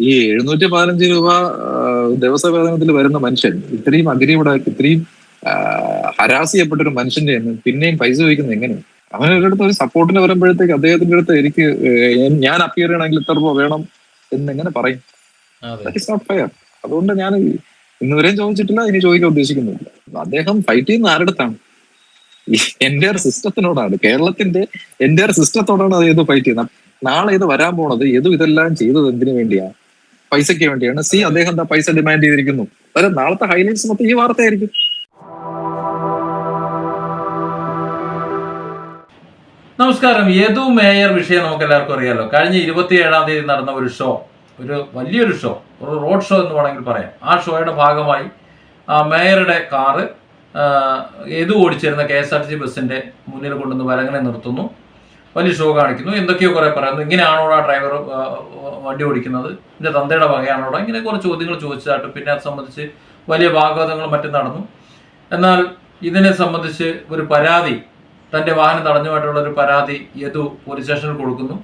ഈ എഴുന്നൂറ്റി പതിനഞ്ച് രൂപ ദിവസ വേതനത്തിൽ വരുന്ന മനുഷ്യൻ ഇത്രയും അഗ്രീവടാക്കി ഇത്രയും ഹരാസ് ചെയ്യപ്പെട്ട ഒരു മനുഷ്യന്റെ എന്ന് പിന്നെയും പൈസ ചോദിക്കുന്നത് എങ്ങനെ അവനൊരു അടുത്ത് ഒരു സപ്പോർട്ടിന് വരുമ്പോഴത്തേക്ക് അദ്ദേഹത്തിന്റെ അടുത്ത് എനിക്ക് ഞാൻ അപ്പിയർ ചെയ്യണമെങ്കിൽ ഇത്ര രൂപ വേണം എന്ന് എങ്ങനെ പറയും അതുകൊണ്ട് ഞാൻ ഇന്നുവരെയും ചോദിച്ചിട്ടില്ല ഇനി ചോദിക്കാൻ ഉദ്ദേശിക്കുന്നില്ല. അദ്ദേഹം ഫൈറ്റ് ചെയ്യുന്ന ആരുടെത്താണ് എന്റെ സിസ്റ്റത്തിനോടാണ്. കേരളത്തിന്റെ എന്റെ സിസ്റ്റത്തോടാണ് അത് ഏത് ഫൈറ്റ് ചെയ്യുന്നത്. നാളെ ഇത് വരാൻ പോണത് ഏതും ഇതെല്ലാം ചെയ്തത് എന്തിനു വേണ്ടിയാ? പൈസയ്ക്ക് വേണ്ടിയാണ്. സി അദ്ദേഹം എന്താ പൈസ ഡിമാൻഡ് ചെയ്തിരിക്കുന്നു? അതായത് നാളത്തെ ഹൈലൈറ്റ്സ് മൊത്തം ഈ വാർത്തയായിരിക്കും. നമസ്കാരം. യദു മേയർ വിഷയം നമുക്ക് എല്ലാവർക്കും അറിയാലോ. കഴിഞ്ഞ ഇരുപത്തിയേഴാം തീയതി നടന്ന ഒരു ഷോ ഒരു വലിയൊരു ഷോ ഒരു റോഡ് ഷോ എന്ന് വേണമെങ്കിൽ പറയാം. ആ ഷോയുടെ ഭാഗമായി മേയറുടെ കാറ് ഏതു ഓടിച്ചിരുന്ന K S R T C ബസ്സിന്റെ മുന്നിൽ കൊണ്ടുവന്ന് വലങ്ങനെ നിർത്തുന്നു. വലിയ ഷോ കാണിക്കുന്നു. എന്തൊക്കെയോ കുറെ പറയുന്നു. ഇങ്ങനെയാണോ ആ ഡ്രൈവർ വണ്ടി ഓടിക്കുന്നത്? എന്റെ തന്തയുടെ വകയാണോടാ? ഇങ്ങനെ കുറേ ചോദ്യങ്ങൾ ചോദിച്ചതായിട്ട് പിന്നെ അത് സംബന്ധിച്ച് വലിയ ഭാഗവതങ്ങളും മറ്റും നടന്നു. എന്നാൽ ഇതിനെ സംബന്ധിച്ച് ഒരു പരാതി തന്റെ വാഹനം തടഞ്ഞുമായിട്ടുള്ള ഒരു പരാതി യദു പോലീസ് സ്റ്റേഷനിൽ കൊടുക്കുന്നു.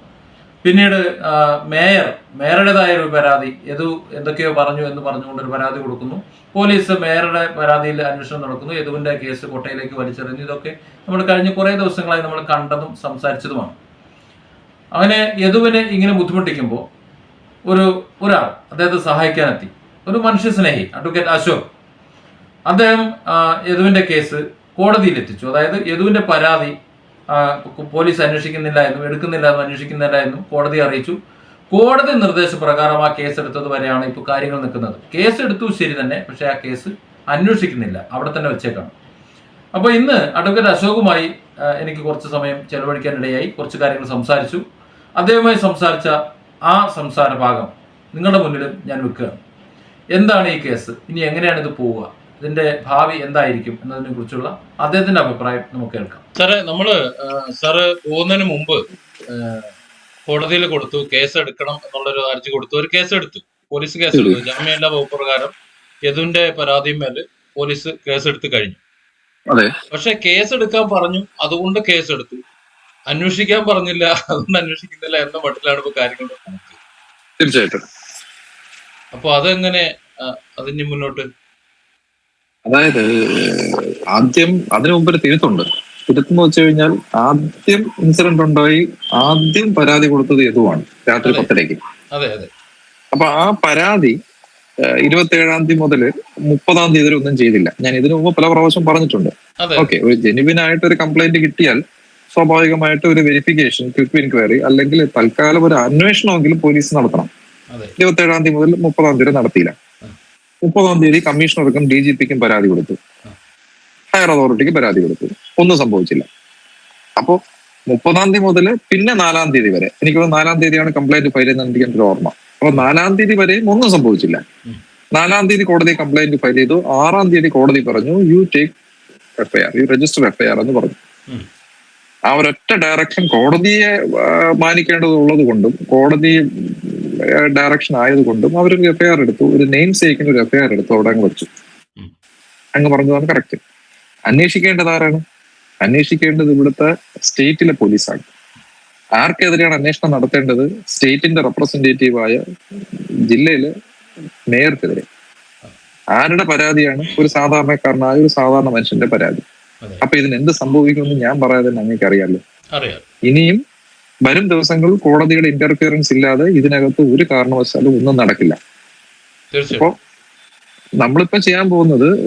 പിന്നീട് മേയർ മേയറുടേതായ ഒരു പരാതി യദു എന്തൊക്കെയോ പറഞ്ഞു എന്ന് പറഞ്ഞുകൊണ്ട് ഒരു പരാതി കൊടുക്കുന്നു. പോലീസ് മേയറുടെ പരാതിയിൽ അന്വേഷണം നടക്കുന്നു. യദുവിന്റെ കേസ് കോട്ടയിലേക്ക് വലിച്ചെറിഞ്ഞു. ഇതൊക്കെ നമ്മൾ കഴിഞ്ഞ കുറേ ദിവസങ്ങളായി നമ്മൾ കണ്ടതും സംസാരിച്ചതുമാണ്. അങ്ങനെ യദുവിനെ ഇങ്ങനെ ബുദ്ധിമുട്ടിക്കുമ്പോൾ ഒരു ഒരാൾ അദ്ദേഹത്തെ സഹായിക്കാനെത്തി. ഒരു മനുഷ്യസ്നേഹി അഡ്വക്കേറ്റ് അശോക്. അദ്ദേഹം യദുവിന്റെ കേസ് കോടതിയിൽ എത്തിച്ചു അതായത് യദുവിന്റെ പരാതി പോലീസ് അന്വേഷിക്കുന്നില്ല എന്നും എടുക്കുന്നില്ല എന്നും അന്വേഷിക്കുന്നില്ല എന്നും കോടതി അറിയിച്ചു. കോടതി നിർദ്ദേശപ്രകാരം ആ കേസ് എടുത്തത് വരെയാണ് ഇപ്പോൾ കാര്യങ്ങൾ നിൽക്കുന്നത്. കേസ് എടുത്തു ശരി തന്നെ പക്ഷേ ആ കേസ് അന്വേഷിക്കുന്നില്ല. അവിടെ തന്നെ വെച്ചേക്കാണ്. അപ്പോൾ ഇന്ന് അഡ്വക്കേറ്റ് അശോകുമായി എനിക്ക് കുറച്ച് സമയം ചെലവഴിക്കാനിടയായി. കുറച്ച് കാര്യങ്ങൾ സംസാരിച്ചു. അദ്ദേഹവുമായി സംസാരിച്ച ആ സംസാര ഭാഗം നിങ്ങളുടെ മുന്നിലും ഞാൻ വെക്കുകയാണ്. എന്താണ് ഈ കേസ്? ഇനി എങ്ങനെയാണ് ഇത് പോവുക? ഇതിന്റെ ഭാവി എന്തായിരിക്കും എന്നതിനെ കുറിച്ചുള്ള അദ്ദേഹത്തിന്റെ അഭിപ്രായം നമുക്ക് കേൾക്കാം. സാറേ നമ്മൾ സാറ് പോകുന്നതിന് മുമ്പ് കോടതിയിൽ കൊടുത്തു കേസ് എടുക്കണം എന്നുള്ളൊരു ഹർജി കൊടുത്തു. ഒരു കേസ് എടുത്തു പോലീസ് കേസ് എടുത്തു ജാമ്യമില്ലാ വകുപ്പ് പ്രകാരം യദുവിന്റെ പരാതിമേൽ പോലീസ് കേസ് എടുത്തു കഴിഞ്ഞു. അതെ. പക്ഷെ കേസ് എടുക്കാൻ പറഞ്ഞു അതുകൊണ്ട് കേസ് എടുത്തു അന്വേഷിക്കാൻ പറഞ്ഞില്ല അതുകൊണ്ട് അന്വേഷിക്കുന്നില്ല എന്ന മട്ടിലാണ് ഇപ്പൊ കാര്യങ്ങൾ തീർച്ചയായിട്ടും. അപ്പൊ അതെങ്ങനെ അതിന് മുന്നോട്ട് അതായത് ആദ്യം അതിനു മുമ്പ് ഒരു തിരുത്തുണ്ട്. തിരുത്തെന്ന് വെച്ച് കഴിഞ്ഞാൽ ആദ്യം ഇൻസിഡന്റ് ഉണ്ടായി ആദ്യം പരാതി കൊടുത്തത് യദുവാണ് രാത്രി. പത്തരയ്ക്ക് അപ്പൊ ആ പരാതി ഇരുപത്തി ഏഴാം തീയതി മുതൽ മുപ്പതാം തീയതി വരെ ഒന്നും ചെയ്തില്ല. ഞാൻ ഇതിനു മുമ്പ് പല പ്രാവശ്യം പറഞ്ഞിട്ടുണ്ട്. ഓക്കെ ഒരു ജെനുവിനായിട്ട് ഒരു കംപ്ലൈന്റ് കിട്ടിയാൽ സ്വാഭാവികമായിട്ട് ഒരു വെരിഫിക്കേഷൻ ക്വിക്ക് എൻക്വയറി അല്ലെങ്കിൽ തൽക്കാലം ഒരു അന്വേഷണമെങ്കിലും പോലീസ് നടത്തണം. അതെ. ഇരുപത്തി ഏഴാം തീയതി മുതൽ മുപ്പതാം തീയതി നടത്തിയില്ല. മുപ്പതാം തീയതി കമ്മീഷണർക്കും ഡി ജി പിക്കും പരാതി കൊടുത്തു. ഹയർ അതോറിറ്റിക്ക് പരാതി കൊടുത്തു. ഒന്നും സംഭവിച്ചില്ല. അപ്പോ മുപ്പതാം തീയതി മുതൽ പിന്നെ നാലാം തീയതി വരെ. എനിക്ക് നാലാം തീയതിയാണ് കംപ്ലൈന്റ് ഫയൽ ചെയ്യുന്നത് എനിക്ക് ഒരു ഓർമ്മ. അപ്പൊ നാലാം തീയതി വരെയും ഒന്നും സംഭവിച്ചില്ല. നാലാം തീയതി കോടതി കംപ്ലൈന്റ് ഫയൽ ചെയ്തു. ആറാം തീയതി കോടതി പറഞ്ഞു you take FIR you register FIR എന്ന് പറഞ്ഞു. ആ ഒരൊറ്റ ഡയറക്ഷൻ കോടതിയെ മാനിക്കേണ്ടതുള്ളത് കൊണ്ടും കോടതി ഡയറക്ഷൻ ആയതുകൊണ്ടും അവരൊരു എഫ്ഐആർ എടുത്തു. ഒരു നെയിം സേക്കിന് ഒരു എഫ്ഐആർ എടുത്തു അവിടെ അങ്ങ് വെച്ചു. അങ്ങ് പറഞ്ഞതാണ് കറക്റ്റ് അന്വേഷിക്കേണ്ടത് ആരാണ്? അന്വേഷിക്കേണ്ടത് ഇവിടുത്തെ സ്റ്റേറ്റിലെ പോലീസാണ്. ആർക്കെതിരെയാണ് അന്വേഷണം നടത്തേണ്ടത്? സ്റ്റേറ്റിന്റെ റെപ്രസെന്റേറ്റീവായ ജില്ലയിലെ മേയർക്കെതിരെ ആരുടെ പരാതിയാണ്? ഒരു സാധാരണക്കാരനായ ഒരു സാധാരണ മനുഷ്യന്റെ പരാതി. അപ്പൊ ഇതിന് എന്ത് സംഭവിക്കുമെന്ന് ഞാൻ പറയാതെ തന്നെ അറിയാമല്ലോ ഇനിയും വരും ദിവസങ്ങളിൽ കോടതിയുടെ ഇന്റർഫിയറൻസ് ഇല്ലാതെ ഇതിനകത്ത് ഒരു കാരണവശാലും ഒന്നും നടക്കില്ല. അപ്പോ നമ്മളിപ്പോ ചെയ്യാൻ പോകുന്നത്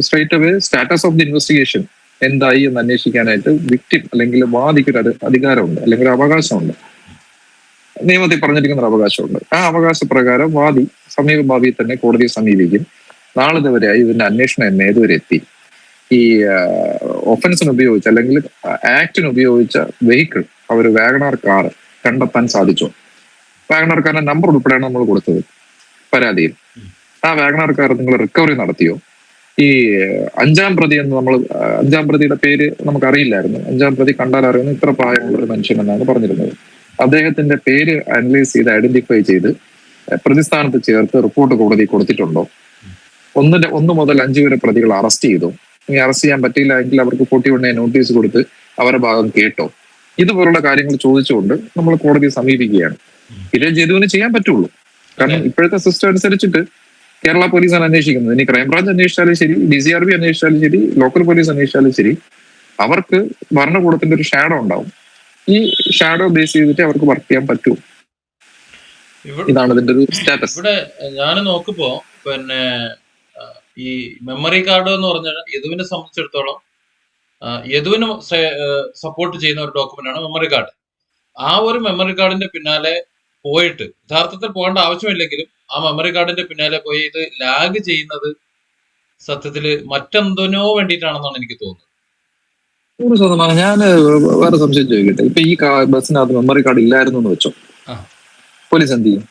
straight away status of the investigation എന്തായി എന്ന് അന്വേഷിക്കാനായിട്ട് വിക്ടിം അല്ലെങ്കിൽ വാദിക്ക് ഒരു അധി- അധികാരമുണ്ട് അല്ലെങ്കിൽ ഒരു അവകാശമുണ്ട്. നിയമത്തിൽ പറഞ്ഞിരിക്കുന്ന ഒരു അവകാശമുണ്ട്. ആ അവകാശ പ്രകാരം വാദി സമീപ ഭാവിയിൽ തന്നെ കോടതിയെ സമീപിക്കും. നാളിതുവരെയായി ഇതിന്റെ അന്വേഷണം എന്ന് ഏതുവരെ എത്തി. ഈ ഒഫൻസിന് ഉപയോഗിച്ച അല്ലെങ്കിൽ ആക്ടിന് ഉപയോഗിച്ച വെഹിക്കിൾ അവർ വാഗണാർ കാർ കണ്ടെത്താൻ സാധിച്ചു? വാഗണാർ കാറിന്റെ നമ്പർ ഉൾപ്പെടെയാണ് നമ്മൾ കൊടുത്തത്. പരാതിയിൽ. ആ വാഗണാർ കാർ നിങ്ങൾ റിക്കവറി നടത്തിയോ? ഈ അഞ്ചാം പ്രതി എന്ന് നമ്മൾ അഞ്ചാം പ്രതിയുടെ പേര് നമുക്ക് അറിയില്ലായിരുന്നു അഞ്ചാം പ്രതി കണ്ടാൽ അറിയുന്ന ഇത്ര പ്രായമുള്ള ഒരു മനുഷ്യൻ എന്നാണ് പറഞ്ഞിരുന്നത്. അദ്ദേഹത്തിന്റെ പേര് അനലൈസ് ചെയ്ത് ഐഡന്റിഫൈ ചെയ്ത് പ്രതിസ്ഥാനത്ത് ചേർത്ത് റിപ്പോർട്ട് കോടതി കൊടുത്തിട്ടുണ്ടോ? ഒന്നിന്റെ ഒന്ന് മുതൽ അഞ്ച് വരെ പ്രതികൾ അറസ്റ്റ് ചെയ്തു? ഇനി അറസ്റ്റ് ചെയ്യാൻ പറ്റിയില്ല എങ്കിൽ അവർക്ക് ഫോർട്ടി വണ്ണെ നോട്ടീസ് കൊടുത്ത് അവരുടെ ഭാഗം കേട്ടോ. ഇതുപോലുള്ള കാര്യങ്ങൾ ചോദിച്ചുകൊണ്ട് നമ്മൾ കോടതിയെ സമീപിക്കുകയാണ്. ഇത് ജതുവിന് ചെയ്യാൻ പറ്റുള്ളൂ. കാരണം ഇപ്പോഴത്തെ സിസ്റ്റം അനുസരിച്ചിട്ട് കേരള പോലീസാണ് അന്വേഷിക്കുന്നത്. ഇനി ക്രൈംബ്രാഞ്ച് അന്വേഷിച്ചാലും ശരി ഡി സി ആർ ബി അന്വേഷിച്ചാലും ശരി ലോക്കൽ പോലീസ് അന്വേഷിച്ചാലും ശരി അവർക്ക് ഭരണകൂടത്തിന്റെ ഒരു ഷാഡോ ഉണ്ടാവും. ഈ ഷാഡോ ബേസ് ചെയ്തിട്ട് അവർക്ക് വർക്ക് ചെയ്യാൻ പറ്റൂ. ഇതാണ് ഇതിന്റെ ഒരു സ്റ്റാറ്റസ് ഇവിടെ ഞാൻ നോക്കുമ്പോ പിന്നെ ഈ മെമ്മറി കാർഡ് എന്ന് പറഞ്ഞാൽ യദുവിനെ സംബന്ധിച്ചിടത്തോളം യദുവിന് സപ്പോർട്ട് ചെയ്യുന്ന ഒരു ഡോക്യുമെന്റ് ആണ് മെമ്മറി കാർഡ് ആ ഒരു മെമ്മറി കാർഡിന്റെ പിന്നാലെ പോയിട്ട് യഥാർത്ഥത്തിൽ പോകേണ്ട ആവശ്യമില്ലെങ്കിലും ആ മെമ്മറി കാർഡിന്റെ പിന്നാലെ പോയി ഇത് ലാഗ് ചെയ്യുന്നത് സത്യത്തിൽ മറ്റെന്തിനോ വേണ്ടിയിട്ടാണെന്നാണ് എനിക്ക് തോന്നുന്നത്. നൂറ് ശതമാനം. ഞാൻ വേറെ സംശയം ചോദിക്കട്ടെ. ഇപ്പൊ ഈ ബസ്സിനകത്ത് മെമ്മറി കാർഡ് ഇല്ലായിരുന്നു എന്ന് വെച്ചോ. പോലീസ് എന്ത് ചെയ്യും?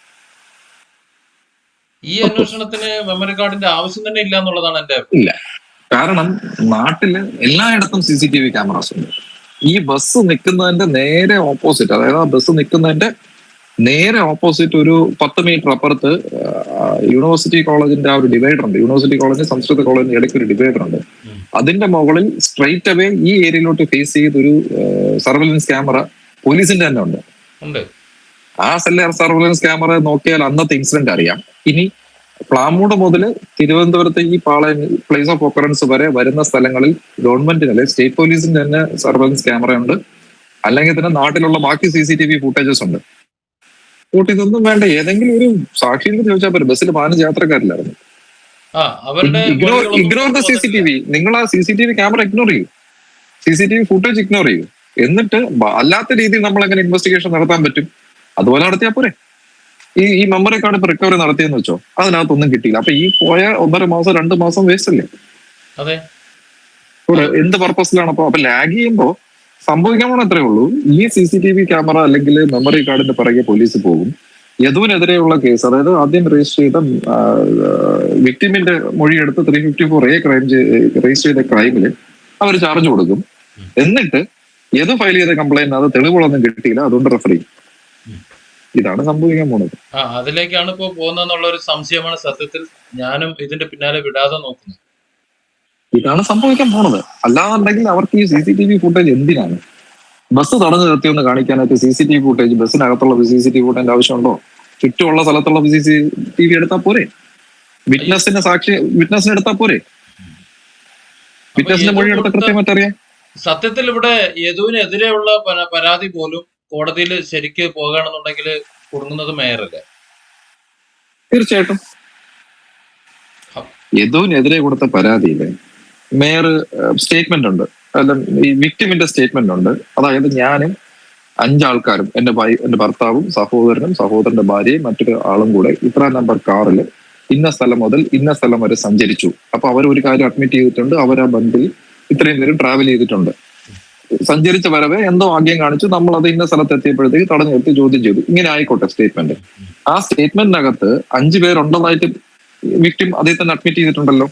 ഈ അന്വേഷണത്തിന് മെമ്മറി കാർഡിന്റെ ആവശ്യം തന്നെ ഇല്ല എന്നുള്ളതാണ് എന്റെ ഇല്ല. കാരണം നാട്ടിൽ എല്ലായിടത്തും C C T V cameras ഉണ്ട്. ഈ ബസ് നിൽക്കുന്നതിന്റെ നേരെ ഓപ്പോസിറ്റ് അതായത് ആ ബസ് നിൽക്കുന്നതിന്റെ നേരെ ഓപ്പോസിറ്റ് ഒരു പത്ത് മീറ്റർ അപ്പുറത്ത് യൂണിവേഴ്സിറ്റി കോളേജിന്റെ ആ ഒരു ഡിവൈഡർ ഉണ്ട്. യൂണിവേഴ്സിറ്റി കോളേജ് സംസ്കൃത കോളേജിന്റെ ഇടയ്ക്ക് ഒരു ഡിവൈഡർ ഉണ്ട്. അതിന്റെ മുകളിൽ സ്ട്രൈറ്റ് അവേ ഈ ഏരിയയിലോട്ട് ഫേസ് ചെയ്തൊരു സർവൈലൻസ് ക്യാമറ പോലീസിന്റെ തന്നെ ഉണ്ട്. ആ സെല്ലർ സർവൈലൻസ് ക്യാമറ നോക്കിയാൽ അന്നത്തെ ഇൻസിഡന്റ് അറിയാം. ഇനി പ്ലാമൂട് മുതൽ തിരുവനന്തപുരത്തെ ഈ പാളയം പ്ലേസ് ഓഫ് ഓക്കറൻസ് വരെ വരുന്ന സ്ഥലങ്ങളിൽ ഗവൺമെന്റിന് അല്ലെങ്കിൽ സ്റ്റേറ്റ് പോലീസിന്റെ തന്നെ സർവൈലൻസ് ക്യാമറ ഉണ്ട്. അല്ലെങ്കിൽ തന്നെ നാട്ടിലുള്ള ബാക്കി C C T V footages ഉണ്ട്. കൂട്ടി ഇതൊന്നും വേണ്ട. ഏതെങ്കിലും ഒരു സാക്ഷിയിൽ ചോദിച്ചാൽ പോലും ബസ്സിൽ പതിനഞ്ച് യാത്രക്കാരില്ലായിരുന്നു. Ignore ignore the C C T V നിങ്ങൾ ആ C C T V camera ignore ചെയ്യൂ. C C T V footage ignore ചെയ്യൂ. എന്നിട്ട് അല്ലാത്ത രീതിയിൽ നമ്മൾ എങ്ങനെ ഇൻവെസ്റ്റിഗേഷൻ നടത്താൻ പറ്റും? അതുപോലെ നടത്തിയാൽ പോരെ. ഈ ഈ മെമ്മറി കാർഡ് ഇപ്പൊ റിക്കവറി നടത്തിയെന്ന് വെച്ചോ? അതിനകത്തൊന്നും കിട്ടിയില്ല. അപ്പൊ ഈ പോയ ഒന്നര മാസം രണ്ട് മാസം വേസ്റ്റ് അല്ലേ? അതെ. എന്ത് പർപ്പസിലാണ് അപ്പൊ? അപ്പൊ ലാഗ് ചെയ്യുമ്പോ സംഭവിക്കാൻ പോണ അത്രേ ഉള്ളൂ. ഈ C C T V camera അല്ലെങ്കിൽ മെമ്മറി കാർഡിന്റെ പിറകെ പോലീസ് പോകും. യദുവിനെതിരെയുള്ള കേസ് അതായത് ആദ്യം രജിസ്റ്റർ ചെയ്ത വിക്ടിമിന്റെ മൊഴിയെടുത്ത് three fifty four A crime register ചെയ്ത ക്രൈമിൽ അവർ ചാർജ് കൊടുക്കും. എന്നിട്ട് യദു ഫയൽ ചെയ്ത കംപ്ലൈന്റ് അത് തെളിവുകളൊന്നും കിട്ടിയില്ല. അതുകൊണ്ട് റെഫർ ചെയ്യും ഇതാണ് സംഭവിക്കാൻ പോണത്. ആ അതിലേക്കാണ് ഇപ്പോ പോകുന്നതെന്നുള്ള ഒരു സംശയമാണ് സത്യത്തിൽ ഞാനും ഇതിന്റെ പിന്നാലെ വിടാതെ നോക്കുന്നത്. ഇതാണ് സംഭവിക്കാൻ പോണത്. അല്ലാന്നുണ്ടെങ്കിൽ അവർക്ക് ഈ C C T V footage എന്തിനാണ്? ബസ് തടഞ്ഞു നിർത്തിയൊന്ന് കാണിക്കാനായിട്ട് C C T V footage ബസ്സിനകത്തുള്ള C C T V footage ആവശ്യമുണ്ടോ? ചുറ്റുമുള്ള സ്ഥലത്തുള്ള സി സി ടി വി എടുത്താൽ പോരെ? വിറ്റ്നസിന്റെ സാക്ഷി വിറ്റ്നസിന് എടുത്താൽ പോരെ? വിറ്റ്നസിന്റെ മൊഴി എടുത്ത യദു കൃത്യമായിട്ട് അറിയാം സത്യത്തിൽ ഇവിടെ യദുവിനെതിരെയുള്ള പര- പരാതി പോലും കോടതിയിൽ ശരിക്ക് പോകുകയാണെന്നുണ്ടെങ്കിൽ കുടുങ്ങുന്നത് മേയറല്ലേ? തീർച്ചയായിട്ടും. യദുവിനെതിരെ കൊടുത്ത പരാതിയിൽ മേയർ സ്റ്റേറ്റ്മെന്റ് ഉണ്ട് അല്ല ഈ വിക്ടിമിന്റെ സ്റ്റേറ്റ്മെന്റ് ഉണ്ട് അതായത് ഞാനും അഞ്ചാൾക്കാരും എന്റെ എന്റെ ഭർത്താവും സഹോദരനും സഹോദരന്റെ ഭാര്യയും മറ്റൊരു ആളും കൂടെ ഇത്ര നമ്പർ കാറിൽ ഇന്ന സ്ഥലം മുതൽ ഇന്ന സ്ഥലം വരെ സഞ്ചരിച്ചു. അപ്പൊ അവർ ഒരു കാര്യം അഡ്മിറ്റ് ചെയ്തിട്ടുണ്ട്. അവർ ആ ബന്ധിൽ ഇത്രയും പേരും ട്രാവൽ ചെയ്തിട്ടുണ്ട്. സഞ്ചരിച്ച വരവെ എന്തോ ആഗ്യം കാണിച്ചു. നമ്മൾ അത് ഇന്ന സ്ഥലത്ത് എത്തിയപ്പോഴത്തേക്ക് തടഞ്ഞു നിർത്തി ചോദ്യം ചെയ്തു. ഇങ്ങനെ ആയിക്കോട്ടെ സ്റ്റേറ്റ്മെന്റ് ആ സ്റ്റേറ്റ്മെന്റിനകത്ത് അഞ്ചു പേരുണ്ടെന്നായിട്ട് വിക്ടിം അതേ തന്നെ അഡ്മിറ്റ് ചെയ്തിട്ടുണ്ടല്ലോ.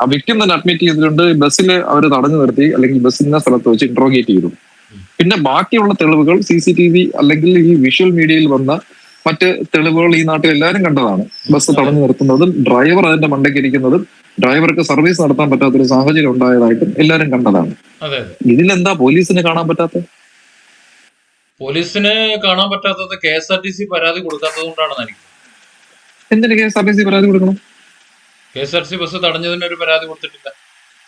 ആ വിക്ടിം തന്നെ അഡ്മിറ്റ് ചെയ്തിട്ടുണ്ട്. ബസ്സിൽ അവർ തടഞ്ഞു നിർത്തി അല്ലെങ്കിൽ ബസ് ഇന്ന സ്ഥലത്ത് വെച്ച് ഇന്ററോഗേറ്റ് ചെയ്തു. പിന്നെ ബാക്കിയുള്ള തെളിവുകൾ സി സി ടി വി അല്ലെങ്കിൽ ഈ വിഷ്വൽ മീഡിയയിൽ വന്ന മറ്റ് തെളിവുകൾ ഈ നാട്ടിൽ എല്ലാവരും കണ്ടതാണ്. ബസ് തടഞ്ഞു നിർത്തുന്നതും ഡ്രൈവർ അതിന്റെ മണ്ടയ്ക്ക് ഇരിക്കുന്നതും ഡ്രൈവർക്ക് സർവീസ് നടത്താൻ പറ്റാത്തൊരു സാഹചര്യം ഉണ്ടായതായിട്ടും എല്ലാവരും കണ്ടതാണ്. ഇതിലെന്താ പോലീസിന് കാണാൻ പറ്റാത്ത പോലീസിന് കാണാൻ പറ്റാത്തത് K S R T C പരാതി കൊടുക്കാത്തത് കൊണ്ടാണെന്ന് എനിക്ക് എന്തിന് K S R T C പരാതി കൊടുക്കണം? K S R T C bus തടഞ്ഞതിന് ഒരു പരാതി കൊടുത്തിട്ടില്ല.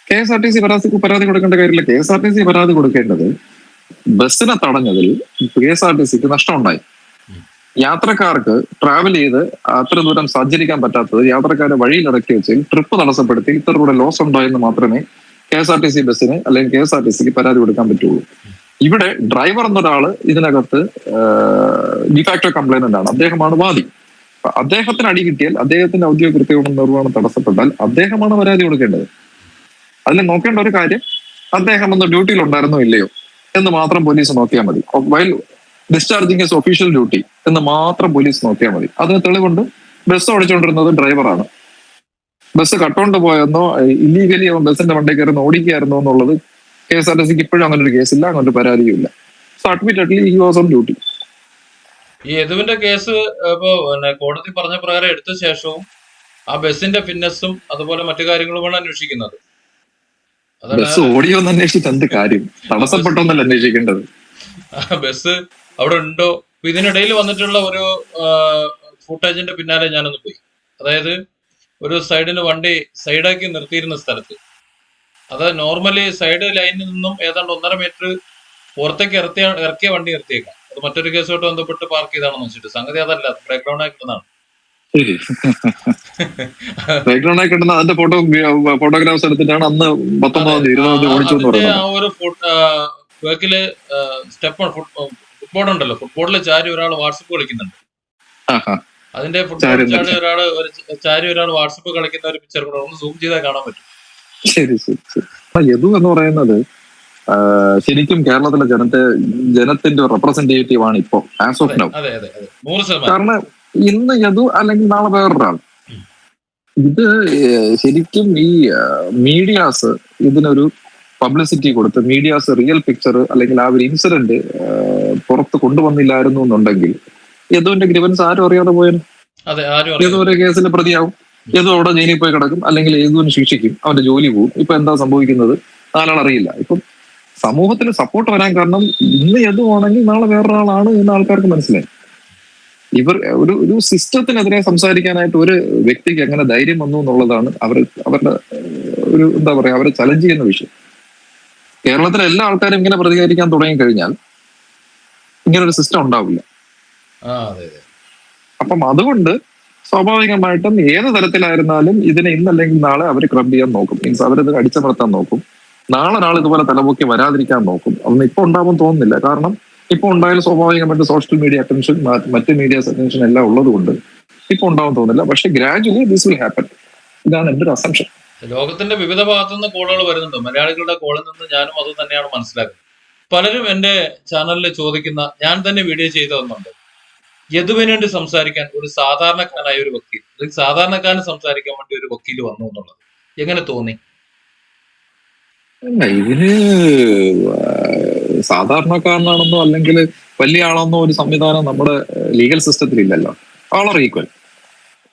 K S R T C പരാതി പരാതി കൊടുക്കേണ്ട കാര്യമില്ല. K S R T C പരാതി കൊടുക്കേണ്ടത് ബസ്സിനെ തടഞ്ഞതിൽ കെ എസ് ആർ ടി സിക്ക് നഷ്ടമുണ്ടായി. യാത്രക്കാർക്ക് ട്രാവൽ ചെയ്ത് അത്ര ദൂരം സഞ്ചരിക്കാൻ പറ്റാത്തത് യാത്രക്കാരെ വഴിയിലിറക്കി വെച്ച് ട്രിപ്പ് തടസ്സപ്പെടുത്തി ഇത്ര ലോസ് ഉണ്ടായെന്ന് മാത്രമേ K S R T C ബസ്സിന് അല്ലെങ്കിൽ കെ എസ് ആർ ടി സിക്ക് പരാതി കൊടുക്കാൻ പറ്റുള്ളൂ. ഇവിടെ ഡ്രൈവർ എന്നൊരാൾ ഇതിനകത്ത് ഡിഫാക്ടോ കംപ്ലൈന്റ് ആണ്. അദ്ദേഹമാണ് വാദി. അദ്ദേഹത്തിന് അടി കിട്ടിയാൽ അദ്ദേഹത്തിന്റെ ഔദ്യോഗിക കൃത്യവും നിർവഹണം തടസ്സപ്പെട്ടാൽ അദ്ദേഹമാണ് പരാതി കൊടുക്കേണ്ടത്. അതിൽ നോക്കേണ്ട ഒരു കാര്യം അദ്ദേഹം ഒന്ന് ഡ്യൂട്ടിയിൽ ഉണ്ടായിരുന്നോ ഇല്ലയോ എന്ന് മാത്രം പോലീസ് നോക്കിയാൽ മതി. While discharging as official duty എന്ന് മാത്രം പോലീസ് നോക്കിയാൽ മതി. അതിന് തെളിവുണ്ട്. ബസ് ഓടിച്ചുകൊണ്ടിരുന്നത് ഡ്രൈവറാണ് ബസ് കട്ടോണ്ട് പോയെന്നോ ഇല്ലീഗലി അവൻ ബസിന്റെ വണ്ടി കയറുന്ന ഓടിക്കുകയായിരുന്നോ എന്നുള്ളത് കെ എസ് ആർ ടി സിക്ക് ഇപ്പോഴും അങ്ങനെ ഒരു കേസില്ല അങ്ങനെ ഒരു പരാതിയും ഇല്ല. So admittedly he was on duty ഈ യദുവിന്റെ കേസ് ഇപ്പോ കോടതി പറഞ്ഞ പ്രകാരം എടുത്ത ശേഷവും ആ ബസ്സിന്റെ ഫിറ്റ്നസും അതുപോലെ മറ്റു കാര്യങ്ങളുമാണ് അന്വേഷിക്കുന്നത്. ബസ് ഓടിയോന്ന് അന്വേഷിച്ചിട്ട് എന്ത് കാര്യം? തടസ്സപ്പെട്ടോന്നല്ല അന്വേഷിക്കേണ്ടത്? ബസ് അവിടെ ഉണ്ടോ? ഇതിനിടയിൽ വന്നിട്ടുള്ള ഒരു ഫുട്ടേജിന്റെ പിന്നാലെ ഞാനൊന്ന് പോയി. അതായത് ഒരു സൈഡിന് വണ്ടി സൈഡാക്കി നിർത്തിയിരുന്ന സ്ഥലത്ത്. അത് നോർമലി സൈഡ് ലൈനിൽ നിന്നും ഏതാണ്ട് ഒന്നര മീറ്റർ പുറത്തേക്ക് ഇറത്തിയ ഇറക്കിയ വണ്ടി നിർത്തിയേക്കാം. അത് മറ്റൊരു കേസുമായിട്ട് ബന്ധപ്പെട്ട് പാർക്ക് ചെയ്താണെന്ന് വെച്ചിട്ട്. സംഗതി അതല്ല ബ്രേക്ക് ഡൗൺ ആക്കുന്നതാണ് ശരി. ബാക്ക്ഗ്രൗണ്ടായി കിട്ടുന്ന അതിന്റെ ഫോട്ടോ ഫോട്ടോഗ്രാഫ്സ് എടുത്തിട്ടാണ് അന്ന് പത്തൊമ്പതാം തീയതി ഇരുപതാം തീയതി ഓടിച്ചു എന്ന് പറയുന്നത്. ആ ഒരു ബാക്കിൽ സ്റ്റെപ്പ് ഫുട്ബോൾ ഉണ്ടല്ലോ. ഫുട്ബോളിൽ ചാരി ഒരാൾ വാട്സപ്പ് കളിക്കുന്നുണ്ട്. അതിന്റെ ഫുട്ബോൾ ചാടി ഒരാൾ ചാരി ഒരാൾ വാട്സപ്പ് കളിക്കുന്ന ഒരു പിക്ചർ കൂടെ ഒന്ന് സൂം ചെയ്താൽ കാണാൻ പറ്റും. ശരി ശരി യദു എന്ന് പറയുന്നത് ശരിക്കും കേരളത്തിലെ ജനത്തെ ജനത്തിന്റെ റെപ്രസെന്റേറ്റീവ് ആണ് ഇപ്പൊ ആസ് ഓഫ് നൗ കാരണം ഇന്ന് യദു അല്ലെങ്കിൽ നാളെ വേറൊരാൾ. ഇത് ശരിക്കും ഈ മീഡിയാസ് ഇതിനൊരു പബ്ലിസിറ്റി കൊടുത്ത് മീഡിയാസ് റിയൽ പിക്ചർ അല്ലെങ്കിൽ ആ ഒരു ഇൻസിഡന്റ് പുറത്ത് കൊണ്ടുവന്നില്ലായിരുന്നു എന്നുണ്ടെങ്കിൽ യദുവിന്റെ ഗ്രിവൻസ് ആരും അറിയാതെ പോയാലും യദു ഒരു കേസിൽ പ്രതിയാവും. യദു അവിടെ ജയിലിൽ പോയി കിടക്കും. അല്ലെങ്കിൽ യദുവിന് ശിക്ഷിക്കും. അവന്റെ ജോലി പോവും ഇപ്പൊ എന്താ സംഭവിക്കുന്നത്? നാലാൾ അറിയില്ല. ഇപ്പം സമൂഹത്തിന് സപ്പോർട്ട് വരാൻ കാരണം ഇന്ന് യദു ആണെങ്കിൽ നാളെ വേറൊരാളാണ് എന്ന് ആൾക്കാർക്ക് മനസ്സിലായി. ഇവർ ഒരു ഒരു സിസ്റ്റത്തിനെതിരെ സംസാരിക്കാനായിട്ട് ഒരു വ്യക്തിക്ക് എങ്ങനെ ധൈര്യം വന്നു എന്നുള്ളതാണ് അവർ അവരുടെ ഒരു എന്താ പറയാ അവരെ ചലഞ്ച് ചെയ്യുന്ന വിഷയം. കേരളത്തിലെ എല്ലാ ആൾക്കാരും ഇങ്ങനെ പ്രതികരിക്കാൻ തുടങ്ങി കഴിഞ്ഞാൽ ഇങ്ങനെ ഒരു സിസ്റ്റം ഉണ്ടാവില്ല അപ്പം അതുകൊണ്ട് സ്വാഭാവികമായിട്ടും ഏത് തരത്തിലായിരുന്നാലും ഇതിനെ ഇന്നല്ലെങ്കിൽ നാളെ അവർ ക്രബ് ചെയ്യാൻ നോക്കും. മീൻസ് അവരിത് അടിച്ചമർത്താൻ നോക്കും. നാളെ ഒരാൾ ഇതുപോലെ തലപൊക്കി വരാതിരിക്കാൻ നോക്കും. അതൊന്നും ഇപ്പൊ ഉണ്ടാവും തോന്നുന്നില്ല. കാരണം ഇപ്പൊ ഉണ്ടായാലും സ്വാഭാവികമായിട്ട് സോഷ്യൽ മീഡിയ അറ്റൻഷൻ മറ്റ് മീഡിയ അറ്റൻഷൻ എല്ലാം ഉള്ളതുകൊണ്ട് ഇപ്പൊ ഉണ്ടാവും തോന്നുന്നില്ല. പക്ഷെ ഗ്രാജുവലി ദിസ് വിൽ ഹാപ്പൻ ഇതാണ് എന്റെ ഒരു അസംഷൻ ലോകത്തിന്റെ വിവിധ ഭാഗത്തു നിന്ന് കോളുകൾ വരുന്നുണ്ട്. മലയാളികളുടെ കോളിൽ നിന്ന് ഞാനും അത് തന്നെയാണ് മനസ്സിലാക്കുന്നത്. പലരും എന്റെ ചാനലിൽ ചോദിക്കുന്ന ഞാൻ തന്നെ വീഡിയോ ചെയ്തു തന്നുണ്ട് യദുവിന് വേണ്ടി സംസാരിക്കാൻ ഒരു സാധാരണക്കാരനായ ഒരു വക്കീൽ അല്ലെങ്കിൽ സാധാരണക്കാരന് സംസാരിക്കാൻ വേണ്ടി ഒരു വക്കീൽ വന്നു എന്നുള്ളത് എങ്ങനെ തോന്നി? ഇതിന് സാധാരണക്കാരനാണെന്നോ അല്ലെങ്കിൽ വലിയ ആളെന്നോ ഒരു സംവിധാനം നമ്മുടെ ലീഗൽ സിസ്റ്റത്തിൽ ഇല്ലല്ലോ വളരെ ഈക്വൽ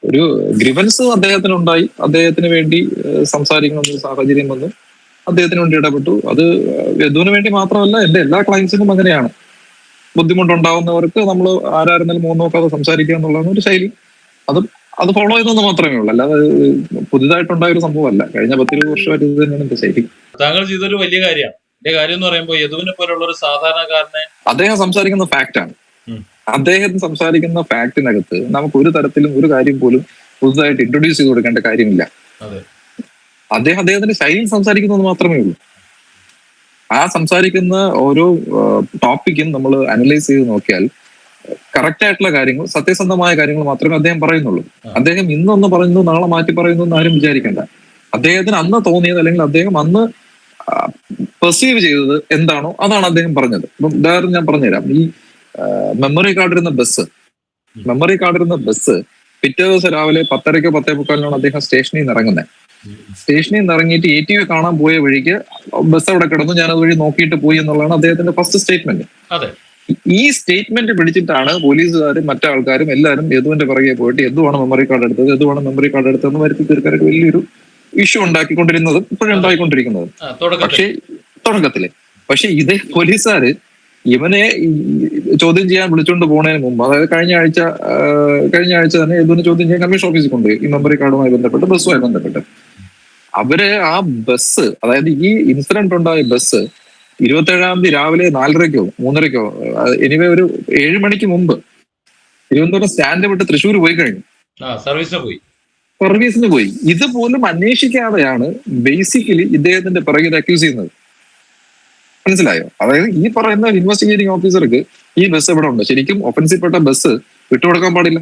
ഒരു ഗ്രിവൻസ് അദ്ദേഹത്തിന് ഉണ്ടായി അദ്ദേഹത്തിന് വേണ്ടി സംസാരിക്കുന്ന ഒരു സാഹചര്യം വന്നു. അദ്ദേഹത്തിന് വേണ്ടി ഇടപെട്ടു. അത് യദുവിന് വേണ്ടി മാത്രമല്ല എന്റെ എല്ലാ ക്ലയൻസിനും അങ്ങനെയാണ്. ബുദ്ധിമുട്ടുണ്ടാവുന്നവർക്ക് നമ്മൾ ആരായിരുന്നാലും മൂന്ന് നോക്കാതെ സംസാരിക്കുക എന്നുള്ളതാണ് ഒരു ശൈലി. അത് അത് ഫോളോ ചെയ്തെന്ന് മാത്രമേ ഉള്ളൂ. അല്ലാതെ പുതിയതായിട്ടുണ്ടായ ഒരു സംഭവമല്ല. കഴിഞ്ഞ പത്തിരുപത് വർഷമായിട്ട് ഇത് തന്നെയാണ് എന്റെ ശൈലി. താങ്കൾ ചെയ്തൊരു വലിയ കാര്യമാണ്. എന്റെ കാര്യം എന്ന് പറയുമ്പോൾ യദുവിനെ പോലുള്ള ഒരു സാധാരണക്കാരനെ അദ്ദേഹം സംസാരിക്കുന്ന ഫാക്റ്റ് ആണ്. അദ്ദേഹം സംസാരിക്കുന്ന ഫാക്ടിനകത്ത് നമുക്ക് ഒരു തരത്തിലും ഒരു കാര്യം പോലും പുതുതായിട്ട് ഇൻട്രൊഡ്യൂസ് ചെയ്ത് കൊടുക്കേണ്ട കാര്യമില്ല. അദ്ദേഹം അദ്ദേഹത്തിന്റെ ശൈലിയിൽ സംസാരിക്കുന്നത് മാത്രമേ ഉള്ളൂ. ആ സംസാരിക്കുന്ന ഓരോ ടോപ്പിക്കും നമ്മൾ അനലൈസ് ചെയ്ത് നോക്കിയാൽ കറക്റ്റ് ആയിട്ടുള്ള കാര്യങ്ങൾ സത്യസന്ധമായ കാര്യങ്ങൾ മാത്രമേ അദ്ദേഹം പറയുന്നുള്ളൂ. അദ്ദേഹം ഇന്നൊന്ന് പറയുന്നു നാളെ മാറ്റി പറയുന്നു എന്ന് ആരും വിചാരിക്കേണ്ട. അദ്ദേഹത്തിന് അന്ന് തോന്നിയത് അല്ലെങ്കിൽ അദ്ദേഹം അന്ന് പെർസീവ് ചെയ്തത് എന്താണോ അതാണ് അദ്ദേഹം പറഞ്ഞത്. ഉദാഹരണം ഞാൻ പറഞ്ഞുതരാം. ഈ മെമ്മറി കാർഡ് ഇരുന്ന ബസ് മെമ്മറി കാർഡ് ഇരുന്ന ബസ് പിറ്റേ ദിവസം രാവിലെ പത്തരയ്ക്കോ പത്തേ മുക്കാലിനാണ് അദ്ദേഹം സ്റ്റേഷനിൽ നിന്ന് ഇറങ്ങുന്നത് സ്റ്റേഷനിൽ നിന്ന് ഇറങ്ങിയിട്ട് എ ടി വി കാണാൻ പോയ വഴിക്ക് ബസ് അവിടെ കിടന്നു. ഞാൻ അതുവഴി നോക്കിയിട്ട് പോയി എന്നുള്ളതാണ് അദ്ദേഹത്തിന്റെ ഫസ്റ്റ് സ്റ്റേറ്റ്മെന്റ് ഈ സ്റ്റേറ്റ്മെന്റ് പിടിച്ചിട്ടാണ് പോലീസുകാരും മറ്റാൾക്കാരും എല്ലാവരും യദുവിന്റെ പിറകെ പോയിട്ട് യദുവാണ് മെമ്മറി കാർഡ് എടുത്തത്. യദുവാണ് മെമ്മറി കാർഡ് എടുത്തതെന്ന് വരുത്തി തീർക്കാനായിട്ട് വലിയൊരു ഇഷ്യൂ ഉണ്ടാക്കിക്കൊണ്ടിരുന്നതും ഇപ്പോഴും ഉണ്ടായിക്കൊണ്ടിരിക്കുന്നതും. പക്ഷേ തുടക്കത്തിൽ. പക്ഷെ ഇതേ പോലീസുകാര് ഇവനെ ചോദ്യം ചെയ്യാൻ വിളിച്ചുകൊണ്ട് പോകുന്നതിന് മുമ്പ് അതായത് കഴിഞ്ഞ ആഴ്ച കഴിഞ്ഞ ആഴ്ച തന്നെ യദുവിനെ ചോദ്യം ചെയ്യാൻ കമ്മീഷൻ ഓഫീസിൽ കൊണ്ടുപോയി. ഈ മെമ്മറി കാർഡുമായി ബന്ധപ്പെട്ട് ബസ്സുമായി ബന്ധപ്പെട്ട്. അവർ ആ ബസ് അതായത് ഈ ഇൻസിഡന്റ് ഉണ്ടായ ബസ് ഇരുപത്തേഴാം തീയതി രാവിലെ നാലരയ്ക്കോ മൂന്നരയ്ക്കോ എനിവേ ഒരു ഏഴ് മണിക്ക് മുമ്പ് തിരുവനന്തപുരം സ്റ്റാൻഡ് വിട്ട് തൃശ്ശൂർ പോയി കഴിഞ്ഞു. സർവീസിന് പോയി. സർവീസിന് പോയി. ഇതുപോലും അന്വേഷിക്കാതെയാണ് ബേസിക്കലി ഇദ്ദേഹത്തിന്റെ പിറകിൽ അക്യൂസ് ചെയ്യുന്നത്. മനസ്സിലായോ? അതായത് ഈ പറയുന്ന ഇൻവെസ്റ്റിഗേറ്റിംഗ് ഓഫീസർക്ക് ഈ ബസ് എവിടെ ഉണ്ട്? ശരിക്കും ഒഫൻസീവ്പ്പെട്ട ബസ് വിട്ടുകൊടുക്കാൻ പാടില്ല.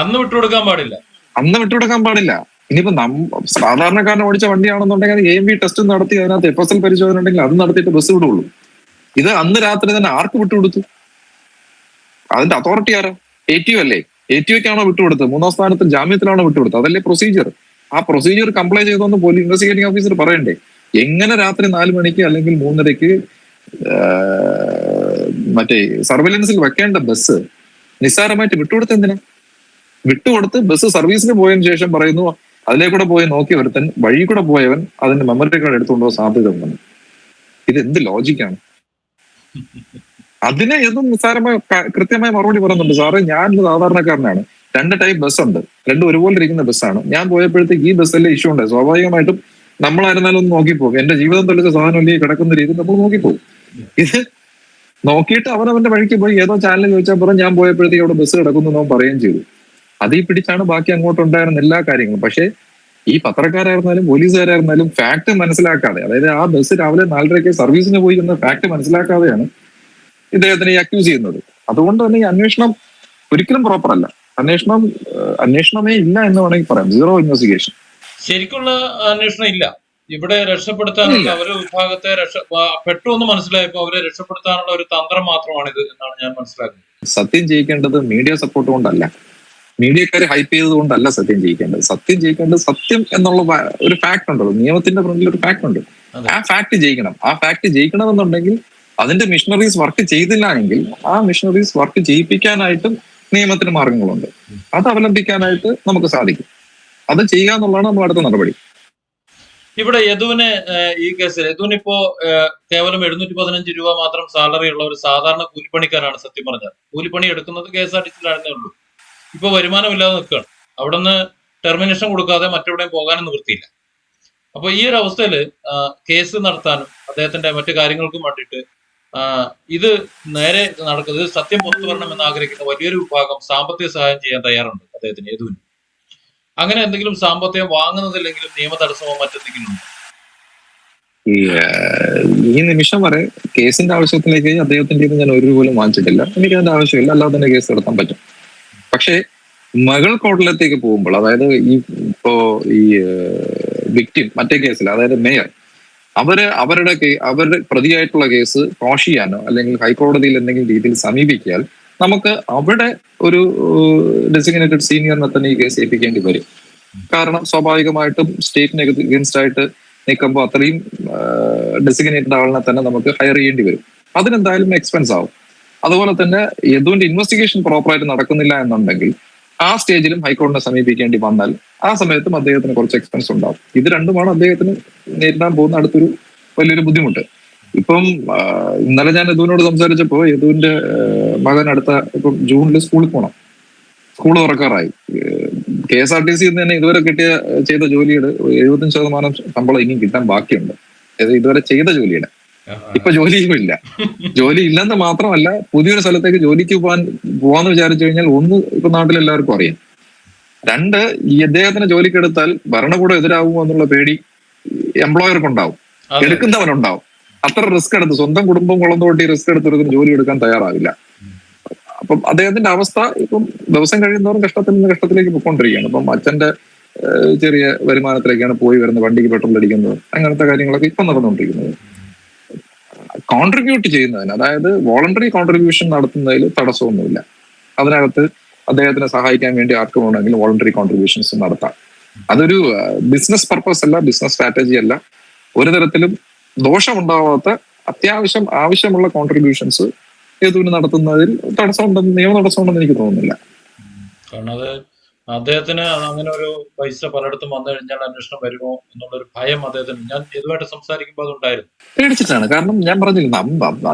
അന്ന് വിട്ടുകൊടുക്കാൻ പാടില്ല. അന്ന് വിട്ടുകൊടുക്കാൻ പാടില്ല. ഇനിയിപ്പോ നം സാധാരണക്കാരൻ ഓടിച്ച വണ്ടിയാണെന്നുണ്ടെങ്കിൽ എ എം വി ടെസ്റ്റ് നടത്തി അതിനകത്ത് എഫ് എസ് എൽ പരിശോധന ഉണ്ടെങ്കിൽ അത് നടത്തിയിട്ട് ബസ് വിടുള്ളൂ. ഇത് അന്ന് രാത്രി തന്നെ ആർക്ക് വിട്ടുകൊടുത്തു? അതിന്റെ അതോറിറ്റി ആരാ? എ ടി അല്ലേ? എ ടി ഒക്കാണോ വിട്ടുകൊടുത്തത്? മൂന്നാം സ്ഥാനത്ത് ജാമ്യത്തിലാണോ വിട്ടുകൊടുത്തത്? അതല്ലേ പ്രൊസീജിയർ ആ പ്രൊസീജിയർ കംപ്ലൈ ചെയ്തോന്ന് പോലീസ് ഇൻവെസ്റ്റിഗേറ്റിംഗ് ഓഫീസർ പറയണ്ടേ? എങ്ങനെ രാത്രി നാല് മണിക്ക് അല്ലെങ്കിൽ മൂന്നരയ്ക്ക് ആഹ്, മറ്റേ സർവൈലൻസിൽ വെക്കേണ്ട ബസ് നിസ്സാരമായിട്ട് വിട്ടുകൊടുത്ത് എന്തിനാ? വിട്ടുകൊടുത്ത് ബസ് സർവീസിന് പോയതിനു ശേഷം പറയുന്നു അതിലേ കൂടെ പോയി നോക്കി ഒരുത്തൻ വഴി കൂടെ പോയവൻ അതിന്റെ മെമ്മറി കാർഡ് എടുത്തുകൊണ്ടോ സാധ്യത ഉണ്ടെന്ന്. ഇത് എന്ത് ലോജിക്കാണ് അതിനെ എന്നും നിസ്സാരമായ കൃത്യമായ മറുപടി പറയുന്നുണ്ട്. സാറേ ഞാൻ സാധാരണക്കാരനാണ്. രണ്ട് ടൈപ്പ് ബസ് ഉണ്ട്. രണ്ടും ഒരുപോലെ ഇരിക്കുന്ന ബസ്സാണ് ഞാൻ പോയപ്പോഴത്തേക്ക് ഈ ബസ്സിലെ ഇഷ്യൂ ഉണ്ട്. സ്വാഭാവികമായിട്ടും നമ്മളായിരുന്നാലും ഒന്ന് നോക്കിപ്പോകും. എന്റെ ജീവിതം തെളിച്ച സാധനമല്ലേ ഈ കിടക്കുന്ന രീതി നമ്മൾ നോക്കിപ്പോകും. ഇത് നോക്കിയിട്ട് അവൻ അവന്റെ വഴിക്ക് പോയി ഏതോ ചാനൽ ചോദിച്ചാൽ പറഞ്ഞു ഞാൻ പോയപ്പോഴത്തേക്ക് അവിടെ ബസ് കിടക്കുന്നു എന്ന് അവൻ പറയുകയും ചെയ്തു. അതീ പിടിച്ചാണ് ബാക്കി അങ്ങോട്ട് ഉണ്ടായിരുന്ന എല്ലാ കാര്യങ്ങളും. പക്ഷേ ഈ പത്രക്കാരായിരുന്നാലും പോലീസുകാരായിരുന്നാലും ഫാക്ട് മനസ്സിലാക്കാതെ അതായത് ആ ബസ് രാവിലെ നാലരയ്ക്ക് സർവീസിന് പോയി എന്ന ഫാക്ട് മനസ്സിലാക്കാതെയാണ് ഇദ്ദേഹത്തിനെ അക്യൂസ് ചെയ്യുന്നത്. അതുകൊണ്ട് തന്നെ ഈ അന്വേഷണം ഒരിക്കലും പ്രോപ്പർ അല്ല. അന്വേഷണം അന്വേഷണമേ ഇല്ല എന്ന് വേണമെങ്കിൽ പറയാം. സീറോ ഇൻവെസ്റ്റിഗേഷൻ ശരിക്കുള്ള അന്വേഷണം ഇല്ല. ഇവിടെ രക്ഷപ്പെടുത്താനുള്ള അവരെ വിഭാഗത്തെ രക്ഷ പെട്ടെന്ന് പെട്ടു എന്ന് മനസ്സിലായപ്പോ അവരെ രക്ഷപ്പെടുത്താനുള്ള ഒരു തന്ത്രം മാത്രമാണിത് എന്നാണ് ഞാൻ മനസ്സിലാക്കുന്നത്. സത്യം ജയിക്കേണ്ടത് മീഡിയ സപ്പോർട്ട് കൊണ്ടല്ല. മീഡിയക്കാർ ഹൈപ്പ് ചെയ്തത് കൊണ്ടല്ല സത്യം ജയിക്കേണ്ടത്. സത്യം ജയിക്കേണ്ടത് സത്യം എന്നുള്ള ഒരു ഫാക്ട് ഉണ്ടല്ലോ. നിയമത്തിന്റെ ഫ്രണ്ടിൽ ഒരു ഫാക്ട് ഉണ്ട് ആ ഫാക്ട് ജയിക്കണം. ആ ഫാക്ട് ജയിക്കണമെന്നുണ്ടെങ്കിൽ അതിന്റെ മിഷണറീസ് വർക്ക് ചെയ്തില്ല എങ്കിൽ ആ മിഷണറീസ് വർക്ക് ചെയ്യിപ്പിക്കാനായിട്ടും നിയമത്തിന് മാർഗങ്ങളുണ്ട്. അത് അവലംബിക്കാനായിട്ട് നമുക്ക് സാധിക്കും. അത് ചെയ്യുക എന്നുള്ളതാണ് നമ്മൾ അടുത്ത നടപടി. ഇവിടെ യദുവിനെ ഈ കേസിൽ യദുവിന് ഇപ്പോ കേവലം എഴുന്നൂറ്റി പതിനഞ്ച് രൂപ മാത്രം സാലറി ഉള്ള ഒരു സാധാരണ കൂലിപ്പണിക്കാരാണ് സത്യം പറഞ്ഞാൽ. കൂലിപ്പണി എടുക്കുന്നത് കെ എസ് ആർ ടി സിയിലായിരുന്നേ ഉള്ളൂ. ഇപ്പൊ വരുമാനമില്ലാതെ നിൽക്കുകയാണ്. അവിടുന്ന് ടെർമിനേഷൻ കൊടുക്കാതെ മറ്റെവിടെയും പോകാനും നിവൃത്തിയില്ല. അപ്പൊ ഈ ഒരു അവസ്ഥയിൽ കേസ് നടത്താനും അദ്ദേഹത്തിന്റെ മറ്റു കാര്യങ്ങൾക്കും വേണ്ടിയിട്ട് ഇത് നേരെ നടക്കുന്നത് സത്യം പുറത്തു വരണമെന്ന് ആഗ്രഹിക്കുന്ന വലിയൊരു വിഭാഗം സാമ്പത്തിക സഹായം ചെയ്യാൻ തയ്യാറുണ്ട് അദ്ദേഹത്തിന് യദുവിന്. അങ്ങനെ എന്തെങ്കിലും സാമ്പത്തികം വാങ്ങുന്നതില്ലെങ്കിലും നിയമ തടസ്സമോ മറ്റെന്തെങ്കിലും ഈ ഈ നിമിഷം വരെ കേസിന്റെ ആവശ്യത്തിലേക്ക് അദ്ദേഹത്തിന്റെ ഞാൻ ഒരു പോലും വാങ്ങിച്ചിട്ടില്ല. എനിക്ക് അതിന്റെ ആവശ്യമില്ല. അല്ലാതെ തന്നെ കേസ് നടത്താൻ പറ്റും. പക്ഷേ മകൾ കോടലത്തേക്ക് പോകുമ്പോൾ അതായത് ഈ ഇപ്പോ ഈ വിക്ടിം മറ്റേ കേസിൽ അതായത് മേയർ അവർ അവരുടെ അവരുടെ പ്രതിയായിട്ടുള്ള കേസ് ക്രോഷ് ചെയ്യാനോ അല്ലെങ്കിൽ ഹൈക്കോടതിയിൽ എന്തെങ്കിലും രീതിയിൽ സമീപിക്കിയാൽ നമുക്ക് അവിടെ ഒരു ഡെസിഗ്നേറ്റഡ് സീനിയറിനെ തന്നെ ഈ കേസ് ഏൽപ്പിക്കേണ്ടി വരും. കാരണം സ്വാഭാവികമായിട്ടും സ്റ്റേറ്റിന് എഗൻസ്റ്റ് ആയിട്ട് നിൽക്കുമ്പോൾ അത്രയും ഡെസിഗ്നേറ്റഡ് ആളിനെ തന്നെ നമുക്ക് ഹയർ ചെയ്യേണ്ടി വരും. അതിനെന്തായാലും എക്സ്പെൻസ് ആവും. അതുപോലെ തന്നെ യദുവിന്റെ ഇൻവെസ്റ്റിഗേഷൻ പ്രോപ്പറായിട്ട് നടക്കുന്നില്ല എന്നുണ്ടെങ്കിൽ ആ സ്റ്റേജിലും ഹൈക്കോടതിനെ സമീപിക്കേണ്ടി വന്നാൽ ആ സമയത്തും അദ്ദേഹത്തിന് കുറച്ച് എക്സ്പെൻസ് ഉണ്ടാവും. ഇത് രണ്ടുമാണ് അദ്ദേഹത്തിന് നേരിടാൻ പോകുന്ന അടുത്തൊരു വലിയൊരു ബുദ്ധിമുട്ട്. ഇപ്പം ഇന്നലെ ഞാൻ യദുവിനോട് സംസാരിച്ചപ്പോ യദുവിന്റെ മകൻ അടുത്ത ഇപ്പം ജൂണിൽ സ്കൂളിൽ പോണം. സ്കൂൾ തുറക്കാറായി. കെ എസ് ആർ ടി സിന്ന് തന്നെ ഇതുവരെ കിട്ടിയ ചെയ്ത ജോലിയുടെ എഴുപത്തഞ്ച് ശതമാനം ശമ്പളം ഇനിയും കിട്ടാൻ ബാക്കിയുണ്ട്. ഇതുവരെ ചെയ്ത ജോലിയുടെ. ഇപ്പൊ ജോലിയും ഇല്ല. ജോലി ഇല്ലെന്ന് മാത്രമല്ല പുതിയൊരു സ്ഥലത്തേക്ക് ജോലിക്ക് പോകാൻ പോവാന്ന് വിചാരിച്ചു കഴിഞ്ഞാൽ ഒന്ന് ഇപ്പൊ നാട്ടിൽ എല്ലാവർക്കും അറിയാം. രണ്ട് ഈ അദ്ദേഹത്തിന് ജോലിക്കെടുത്താൽ ഭരണകൂടം എതിരാകുമോ എന്നുള്ള പേടി എംപ്ലോയർക്കുണ്ടാവും. എടുക്കുന്നവനുണ്ടാവും. അത്ര റിസ്ക് എടുത്ത് സ്വന്തം കുടുംബം കുളം തോട്ടി റിസ്ക് എടുത്തൊരു ജോലി എടുക്കാൻ തയ്യാറാവില്ല. അപ്പം അദ്ദേഹത്തിന്റെ അവസ്ഥ ഇപ്പം ദിവസം കഴിയുന്നവരും കഷ്ടത്തിൽ നിന്ന് കഷ്ടത്തിലേക്ക് പോയിക്കൊണ്ടിരിക്കുകയാണ്. അപ്പം അച്ഛന്റെ ചെറിയ വരുമാനത്തിലേക്കാണ് പോയി വരുന്നത് വണ്ടിക്ക് പെട്രോൾ അടിക്കുന്നത് അങ്ങനത്തെ കാര്യങ്ങളൊക്കെ ഇപ്പം നടന്നുകൊണ്ടിരിക്കുന്നത്. കോൺട്രിബ്യൂട്ട് ചെയ്യുന്നതിന് അതായത് വോളണ്ടറി കോൺട്രിബ്യൂഷൻ നടത്തുന്നതിൽ തടസ്സമൊന്നുമില്ല. അതിനകത്ത് അദ്ദേഹത്തിനെ സഹായിക്കാൻ വേണ്ടി ആർക്കും വേണമെങ്കിലും വോളണ്ടറി കോൺട്രിബ്യൂഷൻസ് നടത്താം. അതൊരു ബിസിനസ് പർപ്പസ് അല്ല ബിസിനസ് സ്ട്രാറ്റജി അല്ല. ഒരു തരത്തിലും ദോഷമുണ്ടാവാത്ത അത്യാവശ്യം ആവശ്യമുള്ള കോൺട്രിബ്യൂഷൻസ് ഏതുവിന് നടത്തുന്നതിൽ തടസ്സമുണ്ടെന്ന് നിയമ തടസ്സമുണ്ടെന്ന് എനിക്ക് തോന്നുന്നില്ല. കാരണം അത് അദ്ദേഹത്തിന് അങ്ങനെ ഒരു പൈസ പലയിടത്തും വന്നു കഴിഞ്ഞാൽ അന്വേഷണം വരുമോ എന്നുള്ളൊരു ഭയം അദ്ദേഹത്തിന്. ഞാൻ ഇതുമായിട്ട് സംസാരിക്കുമ്പോൾ അതുണ്ടായിരുന്നു. പേടിച്ചിട്ടാണ്. കാരണം ഞാൻ പറഞ്ഞില്ല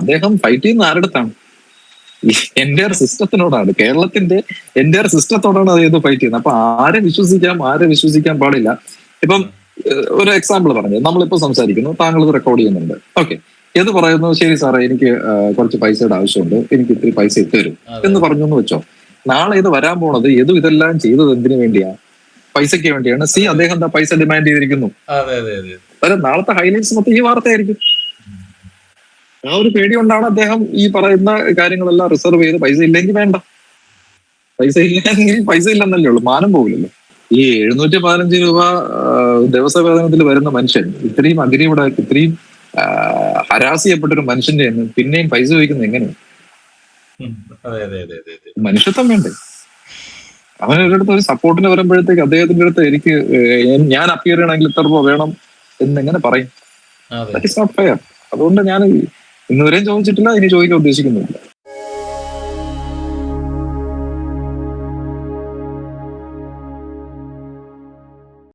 അദ്ദേഹം ഫൈറ്റ് ചെയ്യുന്ന ആരുടെത്താണ് എന്റെ സിസ്റ്റത്തിനോടാണ്. കേരളത്തിന്റെ എന്റെ സിസ്റ്റത്തോടാണ് അദ്ദേഹം ഫൈറ്റ് ചെയ്യുന്നത്. അപ്പൊ ആരെ വിശ്വസിക്കാം ആരെ വിശ്വസിക്കാൻ പാടില്ല. ഇപ്പം ഒരു എക്സാമ്പിൾ പറഞ്ഞു. നമ്മളിപ്പോ സംസാരിക്കുന്നു താങ്കൾ ഇത് റെക്കോർഡ് ചെയ്യുന്നുണ്ട്. ഓക്കെ എന്ന് പറയുന്നു? ശരി സാറേ എനിക്ക് കുറച്ച് പൈസയുടെ ആവശ്യമുണ്ട്. എനിക്ക് ഇത്തിരി പൈസ ഇട്ടുതരും എന്ന് പറഞ്ഞു എന്ന് വെച്ചോ. നാളെ ഇത് വരാൻ പോണത് ഏതും ഇതെല്ലാം ചെയ്തത് എന്തിനു വേണ്ടിയാ? പൈസയ്ക്ക് വേണ്ടിയാണ്. സി അദ്ദേഹം എന്താ പൈസ ഡിമാൻഡ് ചെയ്തിരിക്കുന്നു? നാളത്തെ ഹൈലൈറ്റ്സ് മൊത്തം ഈ വാർത്തയായിരിക്കും. ആ ഒരു പേടി കൊണ്ടാണ് അദ്ദേഹം ഈ പറയുന്ന കാര്യങ്ങളെല്ലാം റിസർവ് ചെയ്ത് പൈസ ഇല്ലെങ്കിൽ വേണ്ട. പൈസ ഇല്ലെങ്കിൽ പൈസ ഇല്ലെന്നല്ലേ ഉള്ളൂ. മാനം പോകില്ലല്ലോ ഈ എഴുന്നൂറ്റി പതിനഞ്ച് രൂപ ദിവസ വേതനത്തിൽ വരുന്ന മനുഷ്യൻ ഇത്രയും അഗ്രിയുടെ ഇത്രയും ഹരാസ് ചെയ്യപ്പെട്ട ഒരു മനുഷ്യന്റെ പിന്നെയും പൈസ ചോദിക്കുന്നത് എങ്ങനെയാണ് മനുഷ്യത്വം വേണ്ടേ? അവൻ ഒരിടത്ത് ഒരു സപ്പോർട്ടിന് വരുമ്പോഴത്തേക്ക് അദ്ദേഹത്തിന്റെ അടുത്ത് എനിക്ക് ഞാൻ അപ്പിയർ ചെയ്യണമെങ്കിൽ ഇത്ര രൂപ വേണം എന്ന് എങ്ങനെ പറയും അതുകൊണ്ട് ഞാൻ ഇന്നുവരെയും ചോദിച്ചിട്ടില്ല ഇനി ചോദിക്കാൻ ഉദ്ദേശിക്കുന്നില്ല.